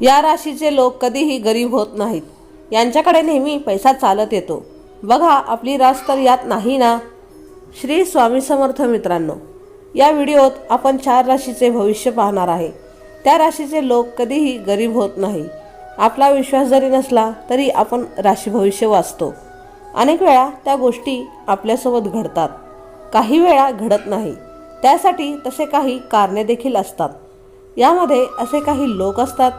या राशीचे लोक कधीही गरीब होत नाहीत. यांच्याकडे नेहमी पैसा चालत येतो. बघा आपली रास तर यात नाही ना? श्री स्वामी समर्थ मित्रांनो या व्हिडिओत आपण चार राशीचे भविष्य पाहणार आहे. त्या राशीचे लोक कधीही गरीब होत नाही. आपला विश्वास जरी नसला तरी आपण राशी भविष्य वाचतो. अनेक वेळा त्या गोष्टी आपल्यासोबत घडतात. काही वेळा घडत नाही. त्यासाठी तसे काही कारणे देखील असतात. यामध्ये असे काही लोक असतात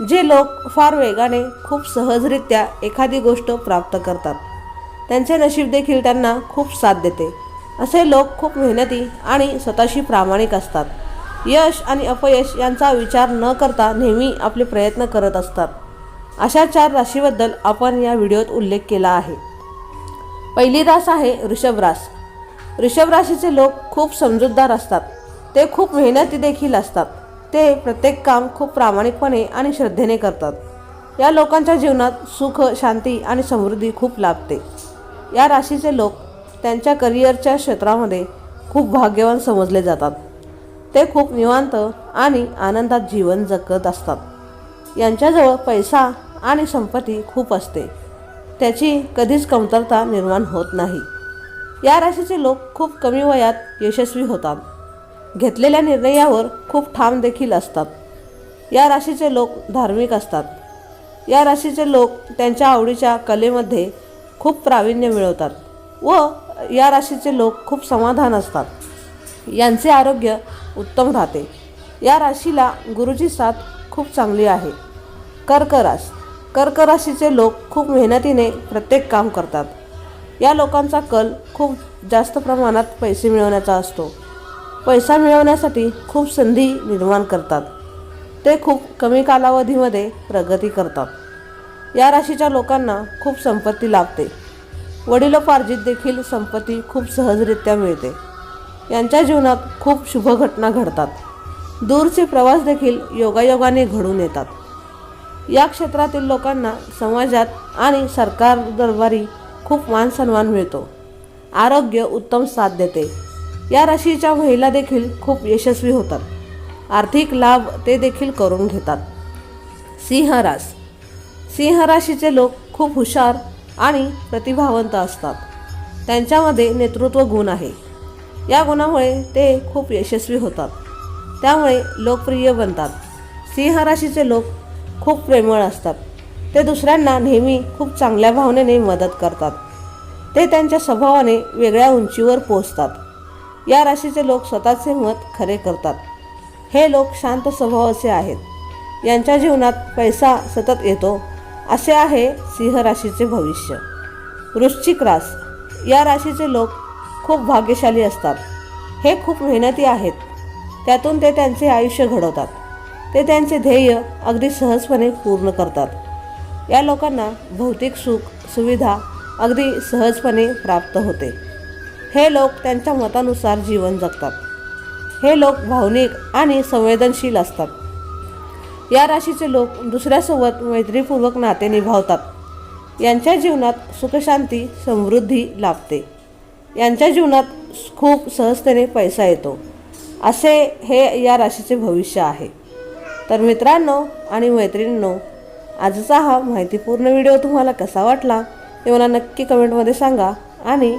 जे लोक फार वेगाने खूप सहजरित्या एखादी गोष्ट प्राप्त करतात. त्यांचे नशीब देखील त्यांना खूप साथ देते. असे लोक खूप मेहनती आणि स्वतःशी प्रामाणिक असतात. यश आणि अपयश यांचा विचार न करता नेहमी आपले प्रयत्न करत असतात. अशा चार राशीबद्दल आपण या व्हिडिओत उल्लेख केला आहे. पहिली रास आहे वृषभ रास. वृषभ राशीचे लोक खूप समजूतदार असतात. ते खूप मेहनती देखील असतात. ते प्रत्येक काम खूप प्रामाणिकपणे आणि श्रद्धेने करतात. या लोकांच्या जीवनात सुख शांती आणि समृद्धी खूप लाभते. या राशीचे लोक त्यांच्या करिअरच्या क्षेत्रामध्ये खूप भाग्यवान समजले जातात. ते खूप निवांत आणि आनंदात जीवन जगत असतात. यांच्याजवळ पैसा आणि संपत्ती खूप असते. त्याची कधीच कमतरता निर्माण होत नाही. या राशीचे लोक खूप कमी वयात यशस्वी होतात. घेतलेल्या निर्णयावर खूप ठाम देखील असतात. या राशीचे लोक धार्मिक असतात. या राशीचे लोक त्यांच्या आवडीच्या कलेमध्ये खूप प्रावीण्य मिळवतात व या राशीचे लोक खूप समाधान असतात. यांचे आरोग्य उत्तम राहते. या राशीला गुरुची साथ खूप चांगली आहे. कर्क राश कर्क राशीचे लोक खूप मेहनतीने प्रत्येक काम करतात. या लोकांचा कल खूप जास्त प्रमाणात पैसे मिळवण्याचा असतो. पैसा मिळवण्यासाठी खूप संधी निर्माण करतात. ते खूप कमी कालावधीमध्ये प्रगती करतात. या राशीच्या लोकांना खूप संपत्ती लाभते वडिलोपार्जित देखील संपत्ती खूप सहजरित्या मिळते. यांच्या जीवनात खूप शुभ घटना घडतात. दूरचे प्रवास देखील योगायोगाने घडून येतात. या क्षेत्रातील लोकांना समाजात आणि सरकार दरबारी खूप मान सन्मान मिळतो. आरोग्य उत्तम साथ देते. या राशीच्या महिला देखील खूप यशस्वी होतात. आर्थिक लाभ ते देखील करून घेतात. सिंह रास सिंह राशीचे लोक खूप हुशार आणि प्रतिभावंत असतात. त्यांच्यामध्ये नेतृत्व गुण आहे. या गुणामुळे ते खूप यशस्वी होतात. त्यामुळे लोकप्रिय बनतात. सिंह राशीचे लोक खूप प्रेमळ असतात. ते दुसऱ्यांना नेहमी खूप चांगल्या भावनेने मदत करतात. ते त्यांच्या स्वभावाने वेगळ्या उंचीवर पोचतात या राशीचे लोक स्वतःचे मत खरे करतात. हे लोक शांत स्वभावाचे आहेत. यांच्या जीवनात पैसा सतत येतो. असे आहे सिंह राशीचे भविष्य. वृश्चिक रास. या राशीचे लोक खूप भाग्यशाली असतात. हे खूप मेहनती आहेत. त्यातून ते त्यांचे आयुष्य घडवतात. ते त्यांचे ध्येय अगदी सहजपणे पूर्ण करतात. या लोकांना भौतिक सुख सुविधा अगदी सहजपणे प्राप्त होते. हे लोक त्यांच्या मतानुसार जीवन जगतात. हे लोक भावनिक आणि संवेदनशील असतात. या राशीचे लोक दुसऱ्यासोबत मैत्रीपूर्वक नाते निभावतात. यांच्या जीवनात सुखशांती समृद्धी लाभते. यांच्या जीवनात खूप सहजतेने पैसा येतो. असे हे या राशीचे भविष्य आहे. तर मित्रांनो आणि मैत्रिणींनो आजचा हा माहितीपूर्ण व्हिडिओ तुम्हाला कसा वाटला? ते मला नक्की कमेंटमध्ये सांगा आणि